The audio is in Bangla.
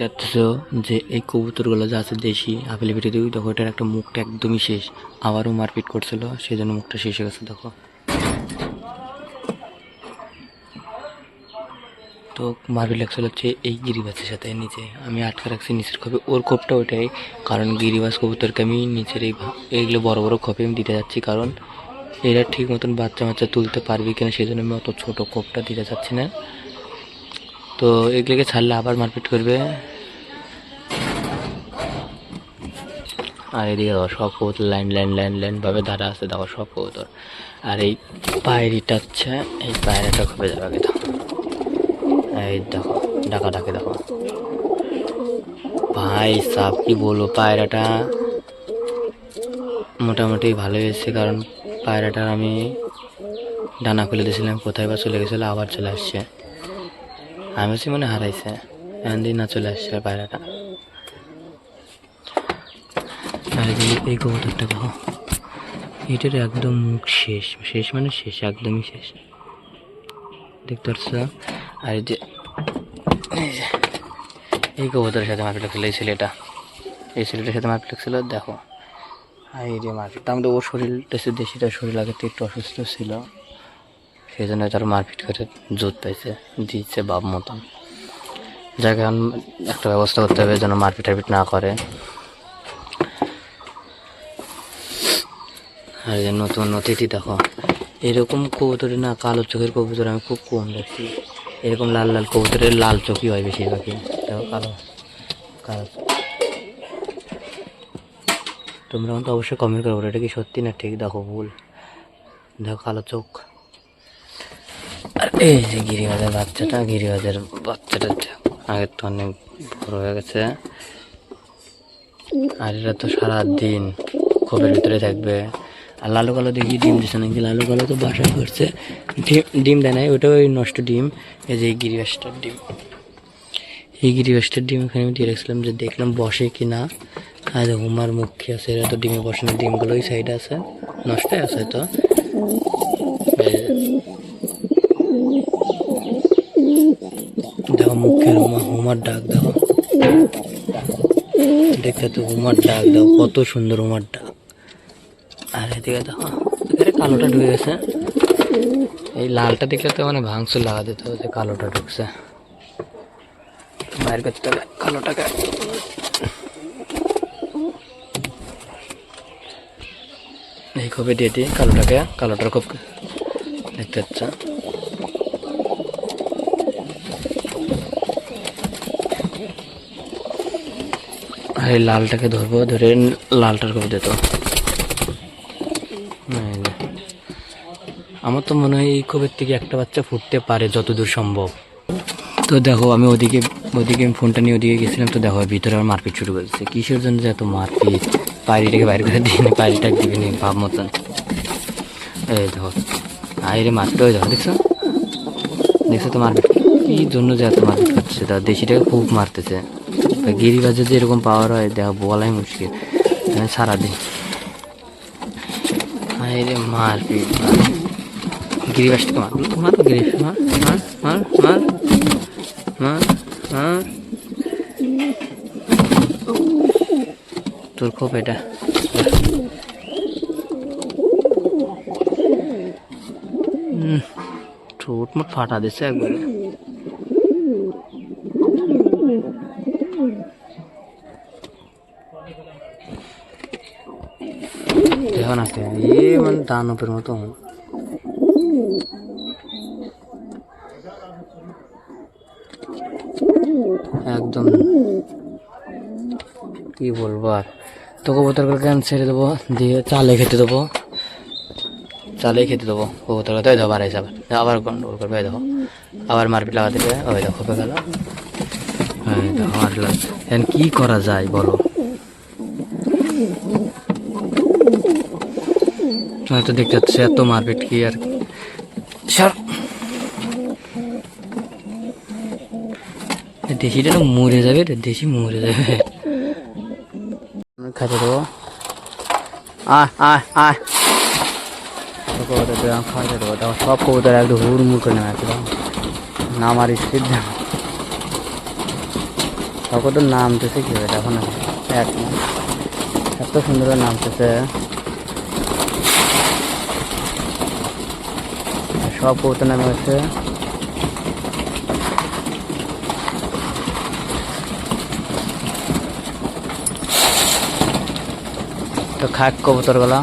দেখতেছ যে এই কবুতরগুলো যা আছে দেশি আপেল পিঠে দিই দেখো, এটার একটা মুখটা একদমই শেষ। আবারও মারপিট করছিল সেই জন্য মুখটা শেষ হয়ে গেছে, দেখো। তো মারপিট লাগছিল হচ্ছে এই গিরিবাসের সাথে, নিচে। আমি আটকে রাখছি নিচের খোপে ওর খোপটা ওইটাই, কারণ গিরিবাস কবুতরকে আমি নিচের এই এইগুলো বড় বড় খোপে আমি দিতে যাচ্ছি, কারণ এরা ঠিক মতন বাচ্চা বাচ্চা তুলতে পারবে কিনা সেই জন্য আমি অত ছোটো খোপটা দিতে চাচ্ছি না। তো এগুলোকে ছাড়লে আবার মারপিট করবে। আর এদিকে দেখো, সব কবুতর লাইন লাইন লাইন লাইন ভাবে দাঁড়া আছে, দেখো সব কবুতর। আর এই পায়রিটা হচ্ছে, এই পায়রাটা খুবই যাবে দেখো এই দেখো, ডাকা ডাকে দেখো। ভাই সাপ কি বলব পায়রাটা? মোটামুটি ভালো হয়েছে, কারণ পায়রাটার আমি ডানা খুলে দিয়েছিলাম, কোথায় বা চলে গেছিল, আবার চলে আসছে। আমি মনে হারাইছে। দিয়ে না চলে আসছে পায়রাটা আর এই কবুতরটা দেখো। এটার একদম মুখ শেষ। শেষ মানে শেষ, একদমই শেষ। দেখতে পাচ্ছ? আর যে, এই কবুতরের সাথে মারপিট লাগছিল এই ছেলেটা। এই ছেলেটার সাথে মারপিট লাগছিল দেখো। আর এই যে মারপিট মধ্যে ওর শরীরটা দেশিটার শরীর আগে থেকে একটু অসুস্থ ছিল। সেই জন্য তার মারপিট করে জোত পাইছে দিচ্ছে বাপ মতন। যাকে, এখন একটা ব্যবস্থা করতে হবে যেন মারপিট টারপিট না করে। আর যে নতুন অতিথি, দেখো। এরকম কবুতরে না, কালো চোখের কবুতর আমি খুব কম দেখছি। এরকম লাল লাল কবুতরের লাল চোখই হয় বেশিরভাগই। দেখো, কালো কালো। তোমরা তো অবশ্যই কমেন্ট করব এটা কি সত্যি না ঠিক? দেখো, ভুল। দেখো, কালো চোখ। এই যে গিরিবাজের বাচ্চাটা গিরিবাজের বাচ্চাটা আগের তো অনেক বড় হয়ে গেছে। আর এরা তো সারা দিন খোপের ভিতরে থাকবে। আর লালু কালো দেখি ডিম দিচ্ছে নাকি? লালু কালো তো বাসায় করছে ডিম দেয় নাই ওটা ওই নষ্ট ডিম। এই যে গিরিবাসটার ডিম। এই গিরিবাসটার ডিম এখানে আমি দিয়ে রাখছিলাম যে দেখলাম বসে কি না। আর উমার মুখে আছে, এরা তো ডিমে বসে না, ডিমগুলো ওই সাইডে আছে। নষ্টই আছে তো এই যে। দেখো মুখের হুমা হুমার ডাক দেখো দেখতে তো হুমার ডাক দাও, কত সুন্দর হুমার ডাক। আর এদিকে দেখো কালোটা ঢুকে গেছে। এই লালটা দেখলে তো মানে ভাঙচুর লাগা দিতে হবে কালোটা ঢুকছে। বাইর করতে কালোটাকে এই দিয়ে দিই কালোটাকে, কালোটার খোপ দেখতে পাচ্ছ আর এই লালটাকে ধরবো, ধরে লালটার খোপ দিত আমার তো মনে হয় এই খোপের থেকে একটা বাচ্চা ফুটতে পারে যতদূর সম্ভব। তো দেখো, আমি ওদিকে ওদিকে আমি ফোনটা নিয়ে ওদিকে গেছিলাম, তো দেখো ভিতরে আমার মারপিট শুরু করেছে। কিসের জন্য যে এত মারপিট? পায়রিটাকে বাইরে করে দিয়ে পায়রিটা দিবে নি, ভাব মতন। এই দেখো, আইরে মারতে ওই দেখো দেখছ? দেখছ তো মারপিট? কি জন্য যে এত মারপিট করছে? তা দেশিটাকে খুব মারতেছে। গিরিবাজে যে এরকম পাওয়ার হয় দেখো বলাই মুশকিল। সারাদিন। আইরে মারপিট গিরিবাসটাকে মার মার গিরিবাস মার মার মার মার মার মার তোর খুব এটা। ঠোঁট মোট ফাটা দিচ্ছে একবারে। দেখো না কে এ মানে দানবের মতো। একদম কি বলব আর? তো কবুতরগুলোকে আমি ছেড়ে দেবো? দিয়ে চালে খেতে দেবো। চালে খেতে দেবো কবুতর তাই দেবো আড়াইশ আবার। আবার গন্ডগোল করবে দেখো। আবার মারপিট লাগা দেবে ওই দেখো গেল হ্যাঁ দেখো, মারপিট এখন কি করা যায় বলো? হয়তো দেখতে পাচ্ছি এত মারপিট কি আর দেশিটা না মরে যাবে দেশি মরে যাবে। খাইতে দেবো। দেবো। সব করে না নামতেছে কি হবে দেখো না। এক এত সুন্দর নামতেছে। সব কবুতর নামে হচ্ছে। তো খাক কবুতরগুলা